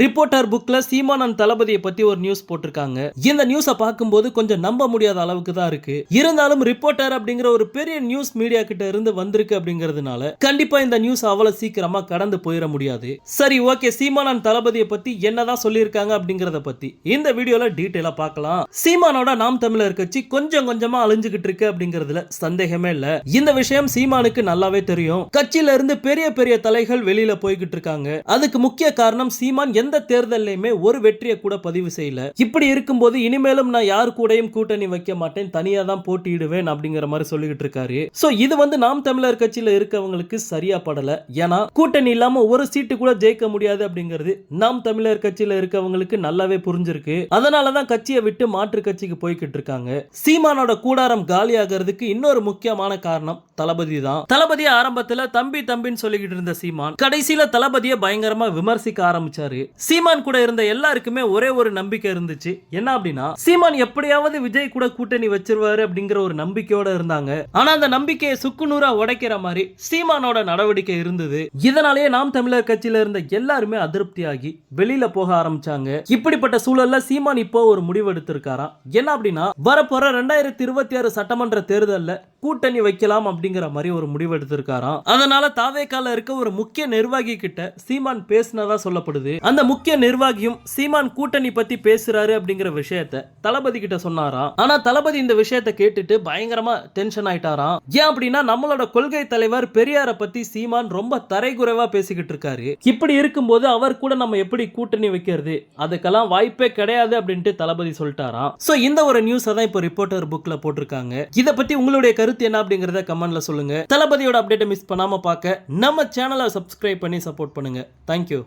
Reporter புக்ல சீமானன் தளபதியை பத்தி ஒரு நியூஸ் போட்டிருக்காங்க. இந்த நியூஸை பார்க்கும்போது கொஞ்சம் நம்ப முடியாத அளவுக்கு தான் இருக்கு. இருந்தாலும் ரிப்போர்ட்டர் அப்படிங்கிற ஒரு பெரிய நியூஸ் மீடியா கிட்ட இருந்து வந்திருக்கு அப்படிங்கிறதுனால கண்டிப்பா இந்த நியூஸ் அவ்வளவு சீக்கிரமா கடந்து போயிட முடியாது. சரி ஓகே சீமானன் தளபதியை பத்தி என்னதான் சொல்லியிருக்காங்க அப்படிங்கறத பத்தி இந்த வீடியோல டீட்டெயிலா பார்க்கலாம். சீமானோட நாம் தமிழர் கட்சி கொஞ்சம் கொஞ்சமா அழிஞ்சுகிட்டு இருக்கு அப்படிங்கறதுல சந்தேகமே இல்ல. இந்த விஷயம் சீமானுக்கு நல்லாவே தெரியும். கட்சியில இருந்து பெரிய பெரிய தலைகள் வெளியில போய்கிட்டு இருக்காங்க. அதுக்கு முக்கிய காரணம் சீமான் எந்த தேர்தல்லையுமே ஒரு வெற்றியை கூட பதிவு செய்யல. இப்படி இருக்கும்போது இனிமேலும் நான் யார் கூடயும் கூட்டணி வைக்க மாட்டேன் தனியா தான் போட்டியிடுவேன் அப்படிங்கிற மாதிரி சொல்லிக்கிட்டு இருக்காரு. சோ இது வந்து நாம் தமிழர் கட்சியில இருக்கவங்களுக்கு சரியா படல. ஏன்னா கூட்டணி இல்லாம ஒரு சீட்டு கூட ஜெயிக்க முடியாது அப்படிங்கிறது நாம் தமிழர் கட்சியில இருக்கவங்களுக்கு நல்லாவே புரிஞ்சிருக்கு. அதனாலதான் கட்சியை விட்டு மாற்று கட்சிக்கு போய்கிட்டு இருக்காங்க. சீமானோட கூடாரம் காலியாகிறதுக்கு இன்னொரு முக்கியமான காரணம் தளபதி தான். தளபதி ஆரம்பத்துல தம்பி தம்பின்னு சொல்லிக்கிட்டு இருந்த சீமான் கடைசியில தளபதியை பயங்கரமா விமர்சிக்க ஆரம்பிச்சாரு. சீமான் கூட இருந்த எல்லாருக்குமே ஒரே ஒரு நம்பிக்கை இருந்துச்சு. என்ன அப்படின்னா சீமான் எப்படியாவது விஜய் கூட கூட்டணி வச்சிருவாரு அப்படிங்கிற ஒரு நம்பிக்கையோட இருந்தாங்க. ஆனா அந்த நம்பிக்கையை சுக்குநூறா உடைக்கிற மாதிரி சீமானோட நடவடிக்கை இருந்தது. இதனாலேயே நாம் தமிழர் கட்சியில இருந்த எல்லாருமே அதிருப்தியாகி வெளியில போக ஆரம்பிச்சாங்க. இப்படிப்பட்ட சூழல்ல சீமான் இப்போ ஒரு முடிவு எடுத்திருக்காராம். என்ன அப்படின்னா வரப்போற ரெண்டாயிரத்தி இருபத்தி ஆறு சட்டமன்ற தேர்தல்ல கூட்டணி வைக்கலாம் அப்படிங்கிற மாதிரி ஒரு முடிவு எடுத்திருக்காராம். அதனால தாவேக்கால இருக்க ஒரு முக்கிய நிர்வாகி கிட்ட சீமான் பேசினதா சொல்லப்படுது. அந்த முக்கிய நிர்வாகியும் சீமான் கூட்டணி பத்தி பேசுறாரு அப்படிங்கிற விஷயத்த தளபதி கிட்ட சொன்னாராம். ஆனா தளபதி இந்த விஷயத்த கேட்டுட்டு பயங்கரமா டென்ஷன் ஆயிட்டாராம். ஏன் அப்படின்னா நம்மளோட கொள்கை தலைவர் பெரியார பத்தி சீமான் ரொம்ப தரைகுறைவா பேசிக்கிட்டு இருக்காரு. இப்படி இருக்கும்போது அவர் கூட நம்ம எப்படி கூட்டணி வைக்கிறது? அதுக்கெல்லாம் வாய்ப்பே கிடையாது அப்படின்ட்டு தளபதி சொல்லிட்டாராம். சோ இந்த ஒரு நியூஸ் தான் இப்போ ரிப்போர்ட்டர் புக்ல போட்டிருக்காங்க. இத பத்தி உங்களுடைய கருத்து கருத்து என்ன அப்படிங்கறத கமெண்ட்ல சொல்லுங்க. தளபதியோட அப்டேட்டை மிஸ் பண்ணாம பார்க்க நம்ம சேனலை சப்ஸ்கிரைப் பண்ணி சப்போர்ட் பண்ணுங்க. தேங்க்யூ